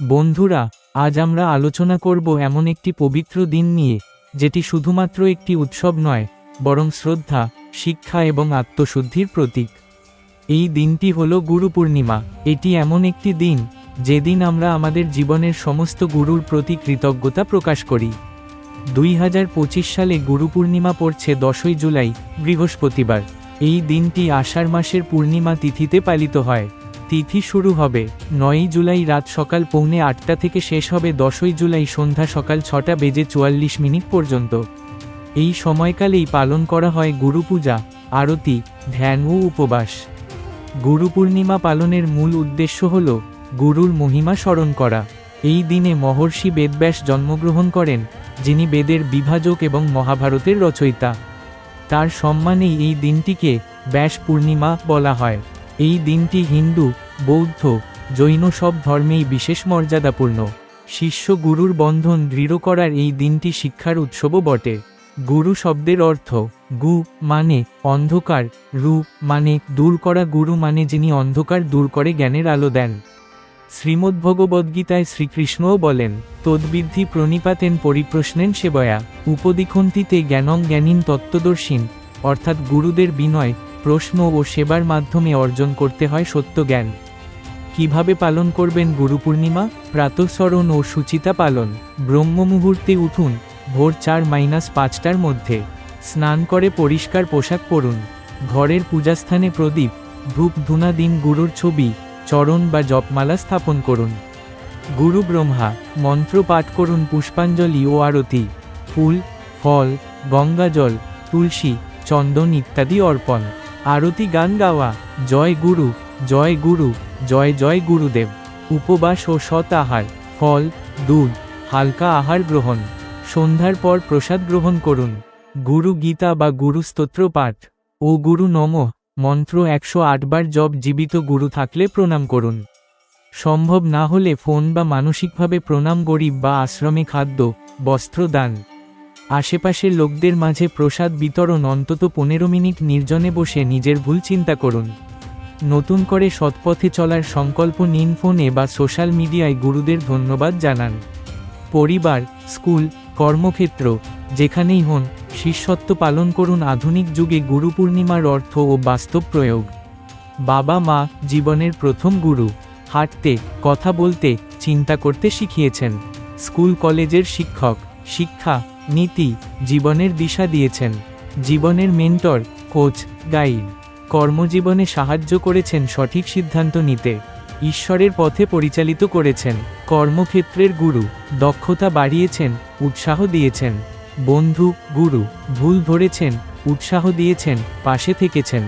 বন্ধুরা, আজ আমরা আলোচনা করব এমন একটি পবিত্র দিন নিয়ে, যেটি শুধুমাত্র একটি উৎসব নয়, বরং শ্রদ্ধা, শিক্ষা এবং আত্মশুদ্ধির প্রতীক। এই দিনটি হল গুরু পূর্ণিমা। এটি এমন একটি দিন, যেদিন আমরা আমাদের জীবনের সমস্ত গুরুর প্রতি কৃতজ্ঞতা প্রকাশ করি। দুই হাজার পঁচিশ সালে গুরু পূর্ণিমা পড়ছে দশই জুলাই, বৃহস্পতিবার। এই দিনটি আষাঢ় মাসের পূর্ণিমা তিথিতে পালিত হয়। তিথি শুরু হবে, নয়ই জুলাই রাত সকাল পৌনে আটটা থেকে শেষ হবে দশই জুলাই সন্ধ্যা সকাল ছটা বেজে চুয়াল্লিশ মিনিট পর্যন্ত। এই সময়কালেই পালন করা হয় গুরু পূজা, আরতি, ধ্যান ও উপবাস। গুরু পূর্ণিমা পালনের মূল উদ্দেশ্য হল গুরুর মহিমা স্মরণ করা। এই দিনে মহর্ষি বেদব্যাস জন্মগ্রহণ করেন, যিনি বেদের বিভাজক এবং মহাভারতের রচয়িতা। তার সম্মানেই এই দিনটিকে ব্যাস পূর্ণিমা বলা হয়। এই দিনটি হিন্দু, বৌদ্ধ, জৈন সব ধর্মেই বিশেষ মর্যাদাপূর্ণ। শিষ্য গুরুর বন্ধন দৃঢ় করার এই দিনটি শিক্ষার উৎসবও বটে। গুরু শব্দের অর্থ, গু মানে অন্ধকার, রু মানে দূর করা, গুরু মানে যিনি অন্ধকার দূর করে জ্ঞানের আলো দেন। শ্রীমদ্ভগবদ্গীতায় শ্রীকৃষ্ণও বলেন, তদ্বিদ্ধি প্রণিপাতেন পরিপ্রশ্নেন সেবয়া, উপদিখন্তিতে জ্ঞানং জ্ঞানীন তত্ত্বদর্শীন অর্থাৎ গুরুদের বিনয় প্রশ্ন ও সেবার মাধ্যমে অর্জন করতে হয় সত্য জ্ঞান। কীভাবে পালন করবেন গুরু পূর্ণিমা? প্রাতঃস্মরণ ও সুচিতা পালন। ব্রহ্ম মুহূর্তে উঠুন, ভোর চার মাইনাস পাঁচটার মধ্যে। স্নান করে পরিষ্কার পোশাক পরুন। ঘরের পূজাস্থানে প্রদীপ, ধূপ, ধুনা দিন গুরুর ছবি, চরণ বা জপমালা স্থাপন করুন। গুরু ব্রহ্মা, মন্ত্র পাঠ করুন পুষ্পাঞ্জলি ও আরতি। ফুল, ফল, গঙ্গাজল, তুলসী, চন্দন ইত্যাদি অর্পণ। আরতি গান গাওয়া জয় গুরু জয় গুরু, জয় জয় গুরুদেব, উপবাস ও সৎ আহার, ফল, দুধ, হালকা আহার গ্রহণ, সন্ধ্যার পর প্রসাদ গ্রহণ করুন, গুরু গীতা বা গুরু স্তোত্র পাঠ, ও গুরু নমঃ, মন্ত্র একশো আটবার জপ জীবিত গুরু থাকলে প্রণাম করুন। সম্ভব না হলে ফোন বা মানসিকভাবে প্রণাম গরিব বা আশ্রমে খাদ্য, বস্ত্র দান। আশেপাশের লোকদের মাঝে প্রসাদ বিতরণ অন্তত পনেরো মিনিট নির্জনে বসে নিজের ভুল চিন্তা করুন। নতুন করে সৎপথে চলার সংকল্প নিন ফোনে বা সোশ্যাল মিডিয়ায় গুরুদের ধন্যবাদ জানান। পরিবার, স্কুল, কর্মক্ষেত্র, যেখানেই হন, শিষ্যত্ব পালন করুন আধুনিক যুগে গুরু পূর্ণিমার অর্থ ও বাস্তব প্রয়োগ। বাবা মা জীবনের প্রথম গুরু, হাঁটতে, কথা বলতে, চিন্তা করতে শিখিয়েছেন। স্কুল কলেজের শিক্ষক শিক্ষা, নীতি জীবনের দিশা দিয়েছেন। জীবনের মেন্টর, কোচ, গাইড কর্মজীবনে সাহায্য করেছেন সঠিক সিদ্ধান্ত নিতে। ঈশ্বরের পথে পরিচালিত করেছেন। কর্মক্ষেত্রের গুরু, দক্ষতা বাড়িয়েছেন, উৎসাহ দিয়েছেন। বন্ধু, গুরু, ভুল ধরেছেন, উৎসাহ দিয়েছেন, পাশে থেকেছেন।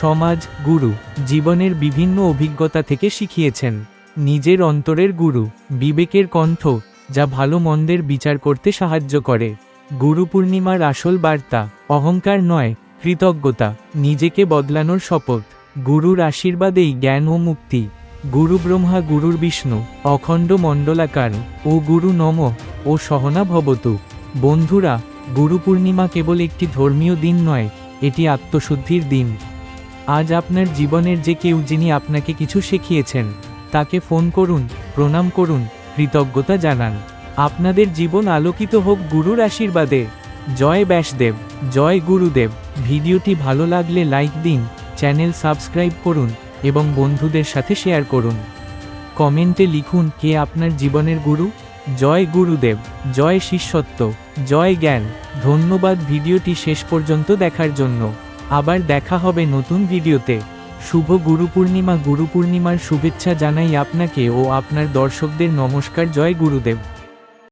সমাজ, গুরু, জীবনের বিভিন্ন অভিজ্ঞতা থেকে শিখিয়েছেন। নিজের অন্তরের গুরু, বিবেকের কণ্ঠ যা ভালো মন্দের বিচার করতে সাহায্য করে। গুরু পূর্ণিমার আসল বার্তা, অহংকার নয়, কৃতজ্ঞতা, নিজেকে বদলানোর শপথ। গুরুর আশীর্বাদেই জ্ঞান ও মুক্তি। গুরু ব্রহ্মা, গুরুর বিষ্ণু, অখণ্ড মণ্ডলাকার ও গুরু নম ও সহনা ভবতু বন্ধুরা, গুরু পূর্ণিমা কেবল একটি ধর্মীয় দিন নয়, এটি আত্মশুদ্ধির দিন। আজ আপনার জীবনের যে কেউ যিনি আপনাকে কিছু শিখিয়েছেন, তাকে ফোন করুন, প্রণাম করুন কৃতজ্ঞতা জানান। আপনাদের জীবন আলোকিত হোক গুরুর আশীর্বাদে। জয় ব্যাসদেব, জয় গুরুদেব। ভিডিওটি ভালো লাগলে লাইক দিন, চ্যানেল সাবস্ক্রাইব করুন এবং বন্ধুদের সাথে শেয়ার করুন। কমেন্টে লিখুন, কে আপনার জীবনের গুরু? জয় গুরুদেব, জয় শিষ্যত্ব, জয় জ্ঞান। ধন্যবাদ ভিডিওটি শেষ পর্যন্ত দেখার জন্য। আবার দেখা হবে নতুন ভিডিওতে। শুভ গুরু পূর্ণিমা গুরু পূর্ণিমার শুভেচ্ছা জানাই আপনাকে ও আপনার দর্শকদের নমস্কার জয় গুরুদেব।